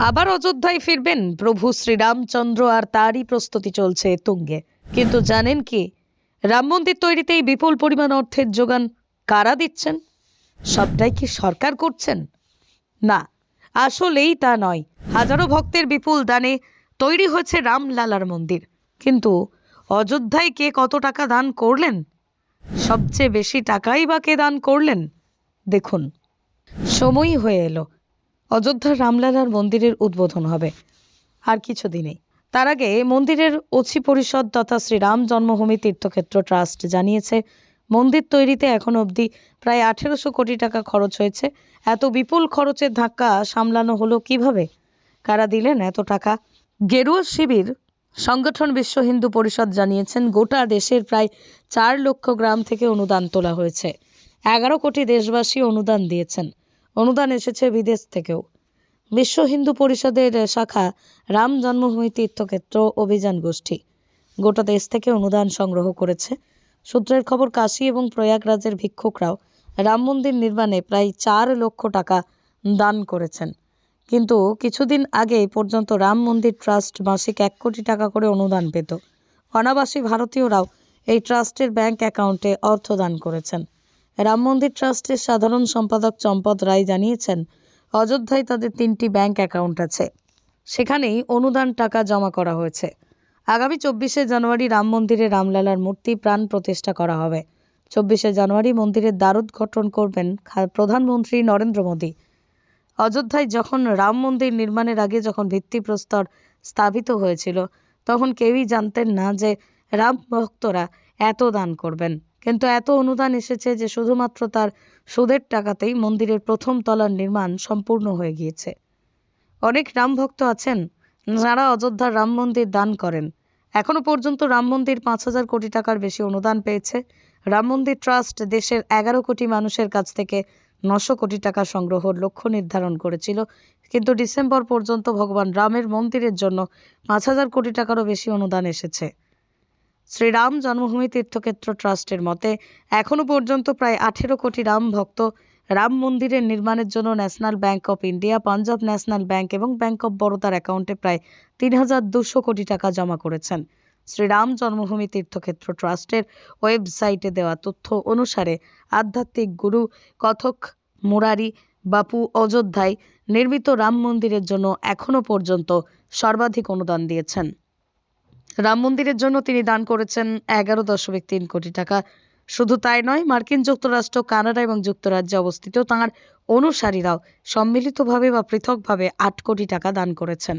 আবার অযোধ্যায় ফিরবেন? প্রভু শ্রীরামচন্দ্র আর তারই প্রস্তুতি চলছে তুঙ্গে। কিন্তু জানেন কি, রাম মন্দির তৈরিতেই বিপুল পরিমাণ অর্থের যোগান কারা দিচ্ছেন? সবটাই কি সরকার করছেন? না, আসলেই তা নয়। হাজারো ভক্তের বিপুল দানে তৈরি হয়েছে রামলালার মন্দির। কিন্তু অযোধ্যায় কে কত টাকা দান করলেন? সবচেয়ে বেশি টাকাই বা কে দান করলেন? দেখুন। সময়ই হয়ে এলো। অযোধ্যার রামলালার মন্দিরের উদ্বোধন হবে। আর কিছুদিনেই তার আগে মন্দিরের অছি পরিষদ তথা শ্রীরাম জন্মভূমি তীর্থক্ষেত্র ট্রাস্ট জানিয়েছে, মন্দির তৈরিতে এখন অবধি প্রায় আঠেরোশো কোটি টাকা খরচ হয়েছে। এত বিপুল খরচের ধাক্কা সামলানো হলো কীভাবে? কারা দিলেন এত টাকা? গেরুয়া শিবির, সংগঠন বিশ্ব হিন্দু পরিষদ জানিয়েছেন, গোটা দেশের প্রায় চার লক্ষ গ্রাম থেকে অনুদান তোলা হয়েছে। এগারো কোটি দেশবাসী অনুদান দিয়েছেন। অনুদান এসেছে বিদেশ থেকেও। বিশ্ব হিন্দু পরিষদের শাখা রাম জন্মভূমি তীর্থক্ষেত্র অভিযান গোষ্ঠী। গোটা দেশ থেকে অনুদান সংগ্রহ করেছে। সূত্রের খবর, কাশী এবং প্রয়াগরাজের ভিক্ষুকরাও রাম মন্দির নির্মাণে প্রায় চার লক্ষ টাকা দান করেছেন। কিন্তু কিছুদিন আগে পর্যন্ত রাম মন্দির ট্রাস্ট মাসিক এক কোটি টাকা করে অনুদান পেত। অনাবাসী ভারতীয়রাও এই ট্রাস্টের ব্যাংক অ্যাকাউন্টে অর্থ দান করেছেন। রাম মন্দির ট্রাস্টের সাধারণ সম্পাদক চম্পত রায় জানিয়েছেন, অযোধ্যায় তাদের তিনটি ব্যাংক অ্যাকাউন্ট আছে। সেখানেই অনুদান টাকা জমা করা হয়েছে। আগামী চব্বিশে জানুয়ারি রাম মন্দিরে রামলালার মূর্তি প্রাণ প্রতিষ্ঠা করা হবে। চব্বিশে জানুয়ারি মন্দিরের দ্বারোদ্ঘাটন করবেন প্রধানমন্ত্রী নরেন্দ্র মোদী। অযোধ্যায় যখন রাম মন্দির নির্মাণের আগে যখন ভিত্তিপ্রস্তর স্থাপিত হয়েছিল, তখন কেউই জানতেন না যে রাম ভক্তরা এত দান করবেন। কিন্তু এত অনুদান এসেছে যে শুধুমাত্র তার সুদের টাকাতেই মন্দিরের প্রথম তলার নির্মাণ সম্পূর্ণ হয়ে গিয়েছে। অনেক রাম ভক্ত আছেন, যারা অযোধ্যার রাম মন্দির দান করেন। এখনও পর্যন্ত রাম মন্দির পাঁচ হাজার কোটি টাকার বেশি অনুদান পেয়েছে। রাম মন্দির ট্রাস্ট দেশের এগারো কোটি মানুষের কাছ থেকে নশো কোটি টাকা সংগ্রহের লক্ষ্য নির্ধারণ করেছিল। কিন্তু ডিসেম্বর পর্যন্ত ভগবান রামের মন্দিরের জন্য পাঁচ হাজার কোটি টাকারও বেশি অনুদান এসেছে। শ্রীরাম জন্মভূমি তীর্থক্ষেত্র ট্রাস্টের মতে, এখনও পর্যন্ত প্রায় আঠেরো কোটি রাম ভক্ত রাম মন্দিরের নির্মাণের জন্য national bank of India, Punjab national bank এবং ব্যাংক অফ বরোদার অ্যাকাউন্টে প্রায় তিন হাজার দুশো কোটি টাকা জমা করেছেন। শ্রীরাম জন্মভূমি তীর্থক্ষেত্র ট্রাস্টের ওয়েবসাইটে দেওয়া তথ্য অনুসারে, আধ্যাত্মিক গুরু কথক মুরারি বাপু অযোধ্যায় নির্মিত রাম মন্দিরের জন্য এখনও পর্যন্ত সর্বাধিক অনুদান দিয়েছেন। রাম মন্দিরের জন্য তিনি দান করেছেন এগারো দশমিক তিন কোটি টাকা। শুধু তাই নয়, মার্কিন যুক্তরাষ্ট্র, কানাডা এবং যুক্তরাজ্যে অবস্থিত তাঁর অনুসারীরাও সম্মিলিতভাবে বা পৃথকভাবে আট কোটি টাকা দান করেছেন।